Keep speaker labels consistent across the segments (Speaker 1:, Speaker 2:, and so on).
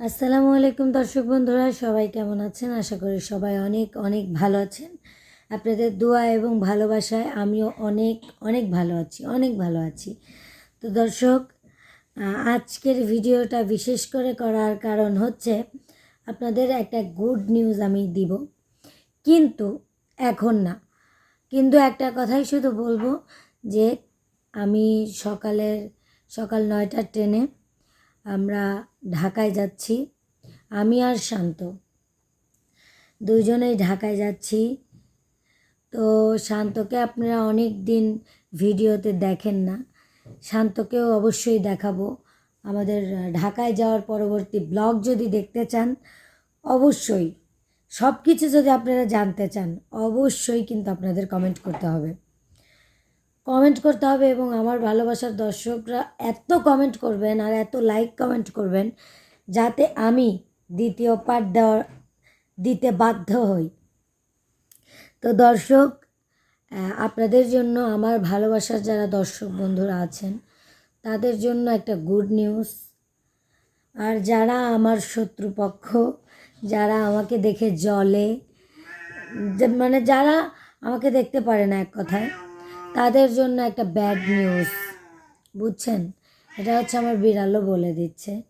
Speaker 1: আসসালামু আলাইকুম দর্শক বন্ধুরা, সবাই কেমন আছেন? আশা করি সবাই অনেক অনেক ভালো আছেন। আপনাদের দোয়া এবং ভালোবাসায় আমিও অনেক অনেক ভালো আছি, অনেক ভালো আছি। তো দর্শক আজকের ভিডিওটা বিশেষ করে করার কারণ হচ্ছে, আপনাদের একটা গুড নিউজ আমি দিব। কিন্তু এখন না। কিন্তু একটা কথাই শুধু বলব যে, আমি সকালের, সকাল নয়টার ট্রেনে আমরা ঢাকায় যাচ্ছি। আমি আর শান্ত। দুইজনেই ঢাকায় যাচ্ছি। তো শান্তকে আপনারা অনেক দিন ভিডিওতে দেখেন না। শান্তকেও অবশ্যই দেখাবো। আমাদের ঢাকায় যাওয়ার পরবর্তী ব্লগ যদি দেখতে চান, অবশ্যই। সব কিছু যদি আপনারা জানতে চান, অবশ্যই কিন্তু আপনাদের কমেন্ট করতে হবে। কমেন্ট করতে হবে এবং আমার ভালোবাসার দর্শকরা এত কমেন্ট করবেন আর এত লাইক কমেন্ট করবেন যাতে আমি দ্বিতীয় পার্ট দেওয়ার, দিতে বাধ্য হই। তো দর্শক আপনাদের জন্য আমার ভালোবাসার যারা দর্শক বন্ধুরা আছেন, তাদের জন্য একটা গুড নিউজ আর যারা আমার শত্রুপক্ষ, যারা আমাকে দেখে জলে মানে যারা আমাকে দেখতে পারে না এক কথায় তাদের জন্য একটা ব্যাড নিউজ বুঝছেন? এটা হচ্ছে আমার বিড়ালও বলে দিচ্ছে।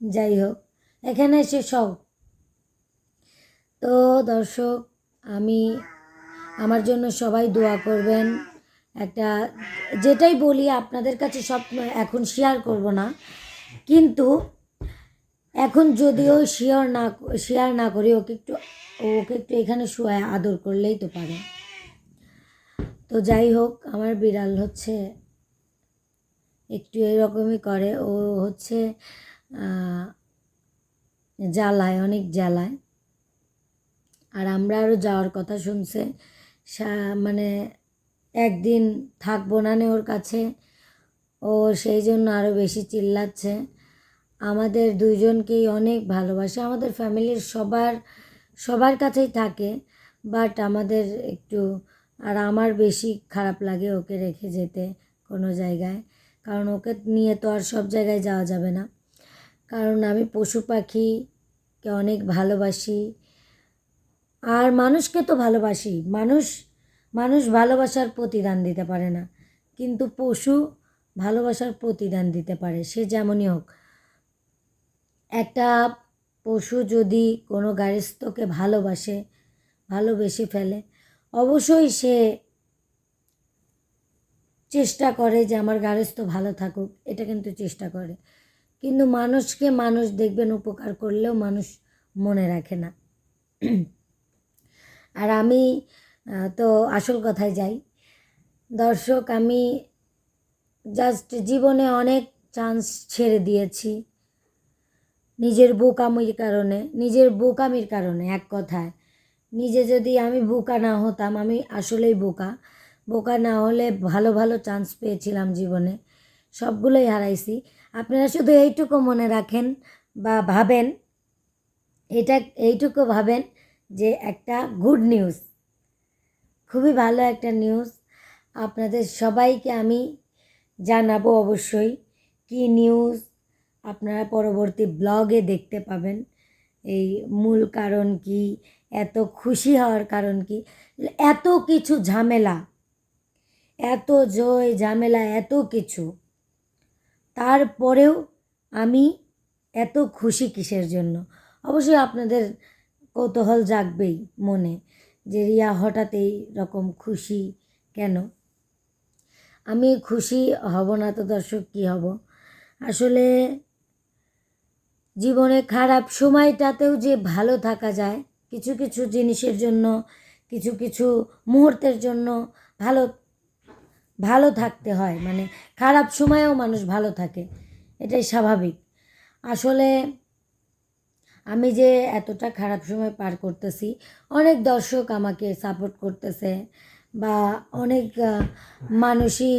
Speaker 1: যাই হোক, এখানে এসে সব। তো দর্শক, আমি আমার জন্য সবাই দোয়া করবেন। একটা, যেটাই বলি, আপনাদের কাছে সব এখন শেয়ার করব না। কিন্তু এখন যদিও শেয়ার না শেয়ার না করি, ওকে একটু ওকে একটু এখানে শুয়ে, আদর করলেই তো পারে। তো যাই হোক, আমার বিড়াল হচ্ছে একটু এরকমই করে। ও হচ্ছে জ্বালায়, অনেক জ্বালায়। আর আমরা আরও যাওয়ার কথা শুনছে। মানে একদিন থাকব না ওর কাছে। ও সেই জন্য আরও বেশি চিল্লাচ্ছে। আমাদের দুইজনকেই অনেক ভালোবাসে। আমাদের ফ্যামিলির সবার সবার কাছেই থাকে। বাট আমাদের একটু আর আমার বেশি খারাপ লাগে ওকে রেখে যেতে কোনো জায়গায়। কারণ ওকে নিয়ে তো আর সব জায়গায় যাওয়া যাবে না। কারণ আমি পশু পাখিকে অনেক ভালোবাসি। আর মানুষকে তো ভালোবাসি। মানুষ মানুষ ভালোবাসার প্রতিদান দিতে পারে না। কিন্তু পশু ভালোবাসার প্রতিদান দিতে পারে, সে যেমনই হোক। একটা পশু যদি কোনো গার্হস্থ্যকে ভালোবাসে, ভালোবেসে ফেলে অবশ্যই সে চেষ্টা করে যে আমার গার্হস্থ্য ভালো থাকুক, এটা কিন্তু চেষ্টা করে। কিন্তু মানুষকে মানুষ দেখবেন উপকার করলেও মানুষ মনে রাখে না। আর আমি তো আসল কথায় যাই। দর্শক, আমি জাস্ট জীবনে অনেক চান্স ছেড়ে দিয়েছি। নিজের বোকামির কারণে, নিজের বোকামির কারণে এক কথায়। নিজে যদি আমি বোকা না হতাম, আমি আসলেই বোকা। বোকা না হলে ভালো ভালো চান্স পেয়েছিলাম জীবনে। সবগুলোই হারাইছি। আপনারা শুধু এইটুকু মনে রাখেন বা ভাবেন, এটা, এইটুকু ভাবেন যে একটা গুড নিউজ খুবই ভালো একটা নিউজ আপনাদের সবাইকে আমি জানাব অবশ্যই কি নিউজ আপনারা পরবর্তী ব্লগে দেখতে পাবেন। এই মূল কারণ কি? এত খুশি হওয়ার কারণ কি? এত কিছু ঝামেলা, এত জয়, ঝামেলা, এত কিছু। তারপরেও আমি এত খুশি কিসের জন্য? অবশ্যই আপনাদের কৌতূহল জাগবেই মনে যে রিয়া হঠাৎ এই রকম খুশি কেন? আমি খুশি হব না তো দর্শক, কী হব? আসলে জীবনে খারাপ সময়টাতেও যে ভালো থাকা যায় কিছু কিছু জিনিসের জন্য, কিছু কিছু মুহূর্তের জন্য ভালো ভালো থাকতে হয়। মানে খারাপ সময়েও মানুষ ভালো থাকে। এটাই স্বাভাবিক। আসলে আমি যে এতটা খারাপ সময় পার করতেছি, অনেক দর্শক আমাকে সাপোর্ট করতেছে বা অনেক মানুষই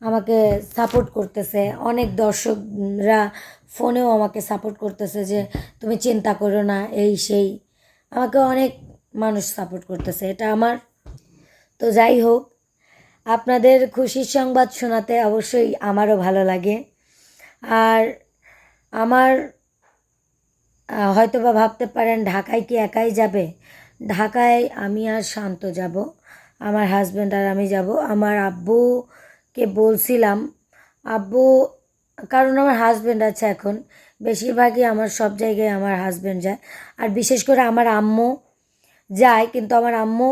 Speaker 1: আমাকে সাপোর্ট করতেছে। অনেক দর্শকরা ফোনেও আমাকে সাপোর্ট করতেছে যে, তুমি চিন্তা করো না, এই, সেই। আমাকে অনেক মানুষ সাপোর্ট করতেছে, এটা আমার। তো যাই হোক, আপনাদের খুশির সংবাদ শোনাতে অবশ্যই আমারও ভালো লাগে। আর আমার হয়তো বা ভাবতে পারেন, ঢাকায় কি একাই যাবে? ঢাকায় আমি আর শান্ত যাব, আমার হাজব্যান্ড আর আমি যাব। আমার আব্বুকে বলছিলাম, আব্বু, কারণ আমার হাজব্যান্ড আছে এখন বেশিরভাগই আমার সব জায়গায় আমার হাজব্যান্ড যায়। আর বিশেষ করে আমার আম্মু যায়, কিন্তু আমার আম্মু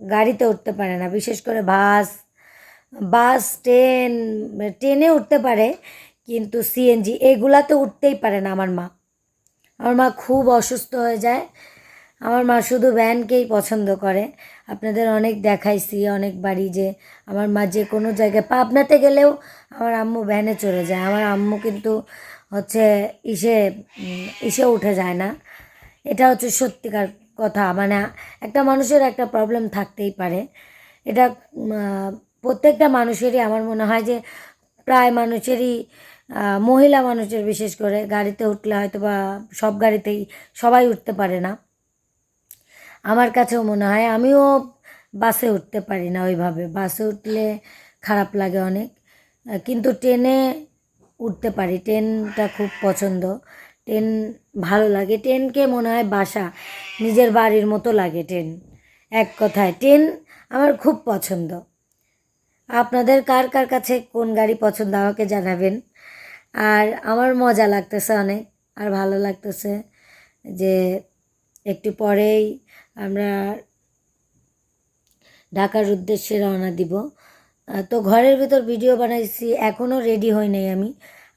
Speaker 1: গাড়িতে উঠতে পারে না। বিশেষ করে বাস বাস, ট্রেন, ট্রেনে উঠতে পারে, কিন্তু সিএনজি এগুলাতে উঠতেই পারে না আমার মা। আমার মা খুব অসুস্থ হয়ে যায়। আমার মা শুধু ভ্যানকেই পছন্দ করে। আপনাদের অনেক দেখাইছি, অনেক বাড়ি যে আমার মা যে কোনো জায়গায়, পাবনাতে গেলেও আমার আম্মু ভ্যানে চলে যায়। আমার আম্মু কিন্তু হচ্ছে ইসে ইসে উঠে যায় না। এটা হচ্ছে সত্যিকার কথা। মানে একটা মানুষের একটা প্রবলেম থাকতেই পারে। এটা প্রত্যেকটা মানুষেরই আমার মনে হয় যে প্রায় মানুষেরই মহিলা মানুষের বিশেষ করে গাড়িতে উঠলে হয়তো বা সব গাড়িতেই সবাই উঠতে পারে না। আমার কাছেও মনে হয়, আমিও বাসে উঠতে পারি না ওইভাবে। বাসে উঠলে খারাপ লাগে অনেক। কিন্তু ট্রেনে উঠতে পারি। ট্রেনটা খুব পছন্দ। ট্রেন ভালো লাগে। ট্রেনকে মনে হয় বাসা। নিজের বাড়ির মতো লাগে ট্রেন। এক কথায়, ট্রেন আমার খুব পছন্দ। আপনাদের কার কার কাছে কোন গাড়ি পছন্দ আমাকে জানাবেন। আর আমার মজা লাগতেছে অনেক। আর ভালো লাগতেছে যে একটু পরেই আমরা ঢাকার উদ্দেশ্যে রওনা দিব। তো ঘরের ভিতর ভিডিও বানাইছি এখনও রেডি হই নাই আমি।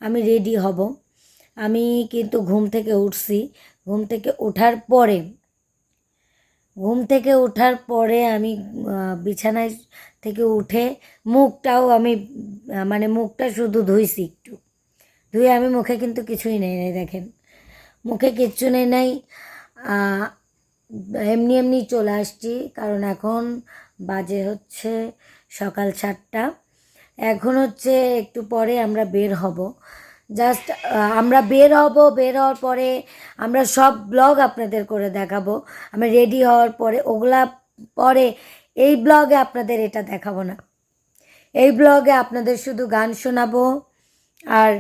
Speaker 1: আমি রেডি হব। আমি কিন্তু ঘুম থেকে উঠছি। ঘুম থেকে ওঠার পরে, ঘুম থেকে ওঠার পরে আমি বিছানায় থেকে উঠে মুখটাও আমি মানে মুখটা শুধু ধুইছি একটু। ধুয়ে আমি মুখে কিন্তু কিছুই নেই নাই দেখেন। মুখে কিচ্ছু নেই, নাই। এমনি এমনি চলে আসছি, কারণ এখন বাজে হচ্ছে সকাল সাতটা। এখন হচ্ছে একটু পরে আমরা বের হব। জাস্ট আমরা বের হব, বের হওয়ার পরে আমরা সব ব্লগ আপনাদের করে দেখাবো। আমি রেডি হওয়ার পরে, ওগুলা পরে এই ব্লগে আপনাদের এটা দেখাবো না। এই ব্লগে আপনাদের শুধু গান শোনাবো। আর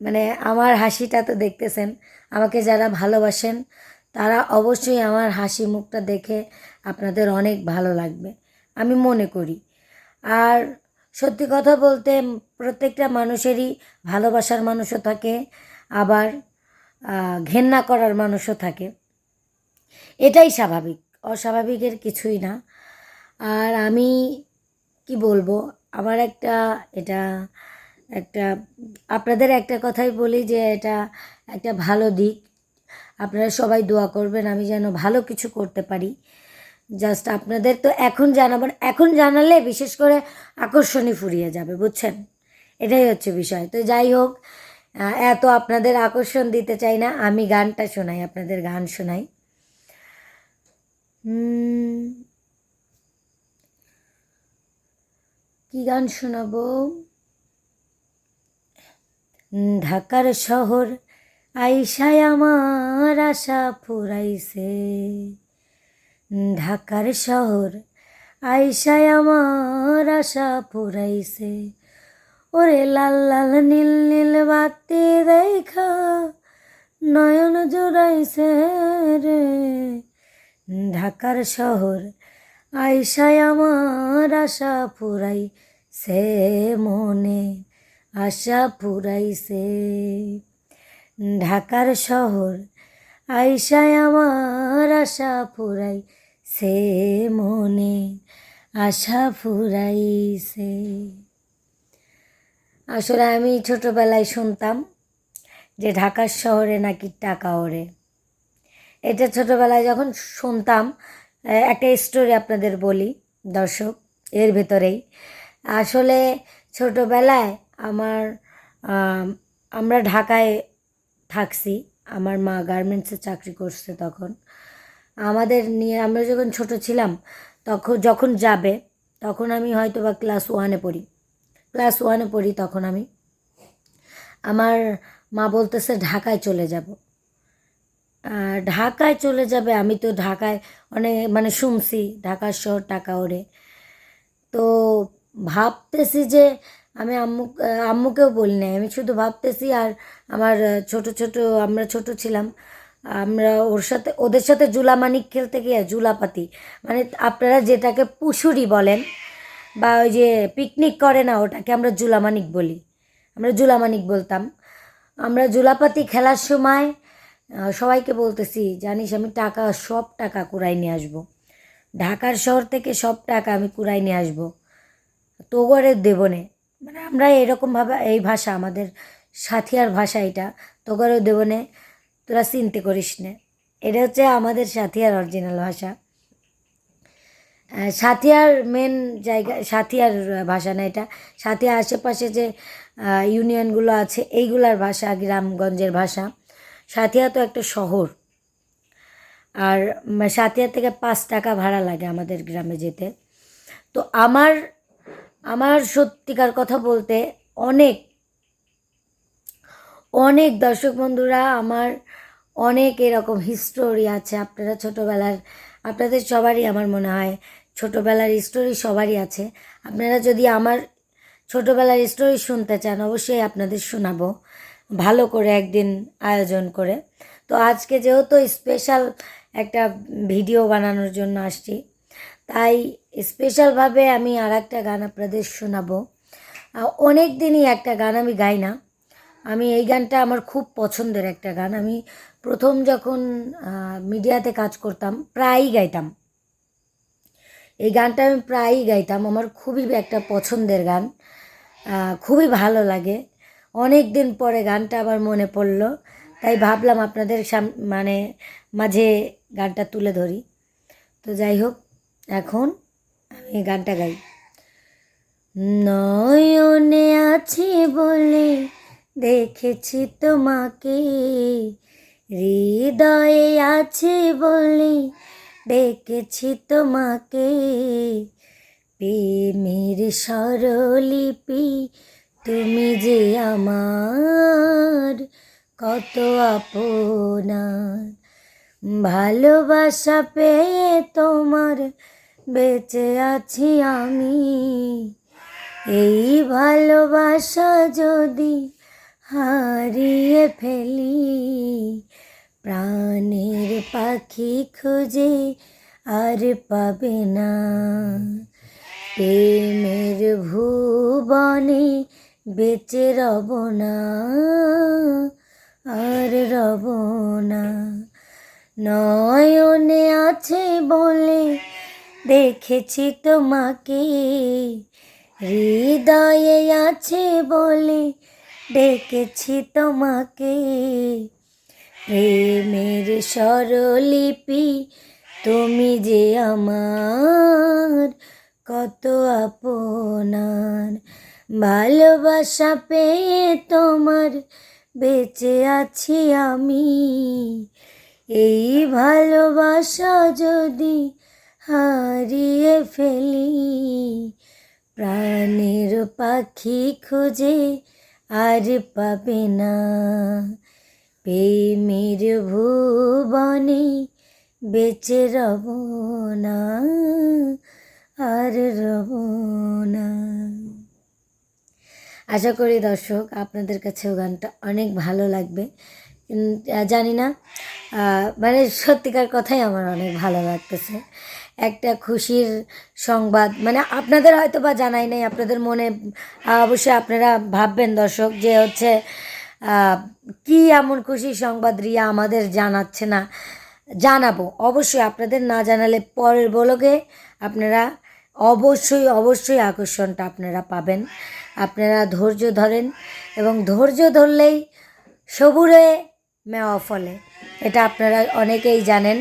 Speaker 1: মানে আমার হাসিটা তো দেখতেছেন, আমাকে যারা ভালোবাসেন, তারা অবশ্যই আমার হাসি মুখটা দেখে আপনাদের অনেক ভালো লাগবে। আমি মনে করি। আর সত্যি কথা বলতে প্রত্যেকটা মানুষেরই ভালোবাসার মানুষও থাকে, আবার ঘেন্না করার মানুষও থাকে। এটাই স্বাভাবিক অস্বাভাবিকের কিছুই না। আর আমি কি বলব, আমার একটা, এটা একটা, আপনাদের একটা কথাই বলি যে এটা একটা ভালো দিক। আপনারা সবাই দোয়া করবেন আমি যেন ভালো কিছু করতে পারি। জাস্ট আপনাদের তো এখন জানাবেন এখন জানালে বিশেষ করে আকর্ষণই ফুরিয়ে যাবে, বুঝছেন? এটাই হচ্ছে বিষয়। তো যাই হোক এত আপনাদের আকর্ষণ দিতে চাই না, আমি গানটা শোনাই, আপনাদের গান শোনাই। কি গান শোনাবো? ঢাকার শহর আইসায় আমার আশা ফুরাইছে। ঢাকার শহর। আইসায় আমার আশা ফুরাইছে ওরে লাল লাল নীল নীল বাতি দেখা নয়ন জোড়াইছে রে। ঢাকার শহর আইসায় আমার আশা ফুরাইছে মনে, আশা ফুরাইছে ঢাকার শহর আইসায় আমার আশা ফুরাই সে মনে আশা ফুরাইছে। আসলে আমি ছোটবেলায় শুনতাম যে ঢাকার শহরে নাকি টাকা ওড়ে। এটা ছোটবেলায় যখন শুনতাম একটা স্টোরি আপনাদের বলি, দর্শক, এর ভেতরেই। আসলে ছোটবেলায় আমার আমরা ঢাকায় থাকছি, আমার মা গার্মেন্টসে চাকরি করছে তখন। আমাদের নিয়ে, আমরা যখন ছোট ছিলাম, তখন, যখন যাবে, তখন আমি হয়তো বা ক্লাস ওয়ানে পড়ি। ক্লাস ওয়ানে পড়ি, তখন আমি। আমার মা বলতেছে, ঢাকায় চলে যাব। ঢাকায় চলে যাবে, আমি তো ঢাকায় অনেক মানে শুনছি, ঢাকার শহর, টাকা ওরে। তো ভাবতেছি যে, আমি আম্মু আম্মুকেও বলি নাই। আমি শুধু ভাবতেছি, আর আমার ছোট ছোট, আমরা ছোট ছিলাম আমরা ওর সাথে, ওদের সাথে জুলামানিক খেলতে গিয়ে, জুলাপাতি। মানে আপনারা যেটাকে পুশুরি বলেন, বা ওই যে পিকনিক করে না, ওটাকে আমরা জুলামানিক বলি। আমরা জুলামানিক বলতাম। আমরা জুলাপাতি খেলার সময় সবাইকে বলতেছি, জানিস, আমি টাকা, সব টাকা কুড়াই নিয়ে আসব। ঢাকার শহর থেকে সব টাকা আমি কুড়াই নিয়ে আসব। তো করে দেবনে মানে আমরা এরকমভাবে এই ভাষা আমাদের সাথিয়ার ভাষা এটা। তোগরেও দেবনে তোরা চিনতে করিস নে। এটা হচ্ছে আমাদের সাথিয়ার অরিজিনাল ভাষা। সাথিয়ার মেন জায়গা, সাথিয়ার ভাষা না এটা। সাথিয়া আশেপাশে যে ইউনিয়নগুলো আছে, এইগুলার ভাষা, গ্রামগঞ্জের ভাষা। সাথিয়া তো একটা শহর। আর সাথিয়া থেকে পাঁচ টাকা ভাড়া লাগে আমাদের গ্রামে যেতে। তো আমার আমার সত্যিকার কথা বলতে অনেক অনেক দর্শক বন্ধুরা আমার অনেক এরকম হিস্টোরি আছে। আপনারা ছোটোবেলার, আপনাদের সবারই আমার মনে হয়, ছোটোবেলার স্টোরি সবারই আছে। আপনারা যদি আমার ছোটোবেলার স্টোরি শুনতে চান, অবশ্যই আপনাদের শোনাবো। ভালো করে একদিন আয়োজন করে। তো আজকে যেহেতু স্পেশাল একটা ভিডিও বানানোর জন্য আসছি, তাই স্পেশালভাবে আমি আর একটা গান আপনাদের শোনাবো। অনেক দিনই একটা গান আমি গাই না। আমি এই গানটা আমার খুব পছন্দের একটা গান। আমি প্রথম যখন মিডিয়াতে কাজ করতাম, প্রায়ই গাইতাম। এই গানটা আমি প্রায়ই গাইতাম। আমার খুবই একটা পছন্দের গান। খুবই ভালো লাগে। অনেক দিন পরে গানটা আবার মনে পড়ল। তাই ভাবলাম আপনাদের সাম মানে মাঝে গানটা তুলে ধরি। তো যাই হোক, এখন আমি গানটা গাই। নয়নে আছে বলে দেখেছি তোমাকে। হৃদয়ে আছে বলে ডেকেছি তোমাকে। প্রেমের স্বরলিপি তুমি যে আমার, কত আপনার। ভালোবাসা পেয়ে তোমার বেঁচে আছি আমি। এই ভালোবাসা যদি হারিয়ে ফেলি। প্রাণের পাখি খুঁজে আর পাবে না। প্রেমের ভুবনে বেঁচে রব না, আর রব না। নয়নে আছে বলে দেখেছি তোমাকে, হৃদয়ে আছে বলে ডেকেছি তোমাকে। প্রেমের স্বরলিপি, তুমি যে আমার কত আপনার। ভালোবাসা পেয়ে তোমার বেঁচে আছি আমি। এই ভালোবাসা যদি হারিয়ে ফেলি, প্রাণের পাখি খুঁজে আর পাবে না। প্রেমের ভুবনে বেঁচে রব না, আর রব না। আশা করি দর্শক, আপনাদের কাছেও গানটা অনেক ভালো লাগবে। জানি না মানে সত্যিকার কথাই আমার অনেক ভালো লাগতেছে। একটা খুশির সংবাদ। মানে আপনাদের হয়তো বা জানাই নাই, আপনাদের মনে অবশ্যই আপনারা ভাববেন দর্শক, যে হচ্ছে কি এমন খুশির সংবাদ রিয়া আমাদের জানাচ্ছে না। জানাব, অবশ্যই আপনাদের না জানালে পরের বলকে আপনারা অবশ্যই অবশ্যই আকর্ষণটা আপনারা পাবেন। আপনারা ধৈর্য ধরেন এবং ধৈর্য ধরলেই সবুরে মেওয়া ফলে। এটা আপনারা অনেকেই জানেন।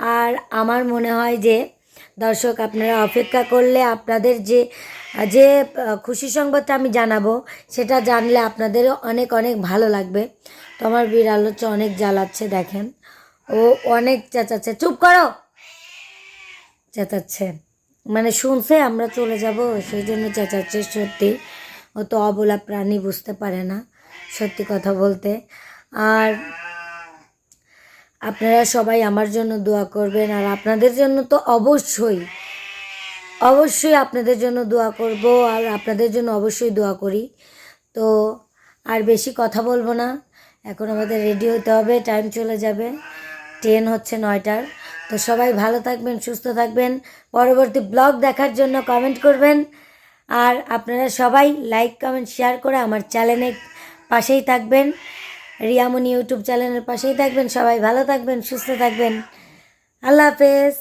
Speaker 1: আর আমার মনে হয় যে, দর্শক আপনারা অপেক্ষা করলে আপনাদের যে যে খুশি সংবাদটা আমি জানাব, সেটা জানলে আপনাদেরও অনেক অনেক ভালো লাগবে। তো আমার বিড়াল হচ্ছে অনেক জ্বালাচ্ছে, দেখেন। ও অনেক চেঁচাচ্ছে। চুপ করো! চেঁচাচ্ছে। মানে শুনছে, আমরা চলে যাব, সেই জন্য চেঁচাচ্ছে সত্যি। ও তো অবলা প্রাণী, বুঝতে পারে না সত্যি কথা বলতে। আর আপনারা সবাই আমার জন্য দোয়া করবেন আর আপনাদের জন্য তো অবশ্যই অবশ্যই আপনাদের জন্য দোয়া করব আর আপনাদের জন্য অবশ্যই দোয়া করি। তো আর বেশি কথা বলব না, এখন আমাদের রেডি হতে হবে টাইম চলে যাবে ট্রেন হচ্ছে নয়টার। তো সবাই ভালো থাকবেন, সুস্থ থাকবেন, পরবর্তী ব্লগ দেখার জন্য কমেন্ট করবেন। আর আপনারা সবাই লাইক কমেন্ট শেয়ার করে আমার চ্যানেলের পাশেই থাকবেন। রিয়ামনি ইউটিউব চ্যানেলের পাশেই থাকবেন সবাই ভালো থাকবেন সুস্থ থাকবেন। আল্লাহ হাফেজ।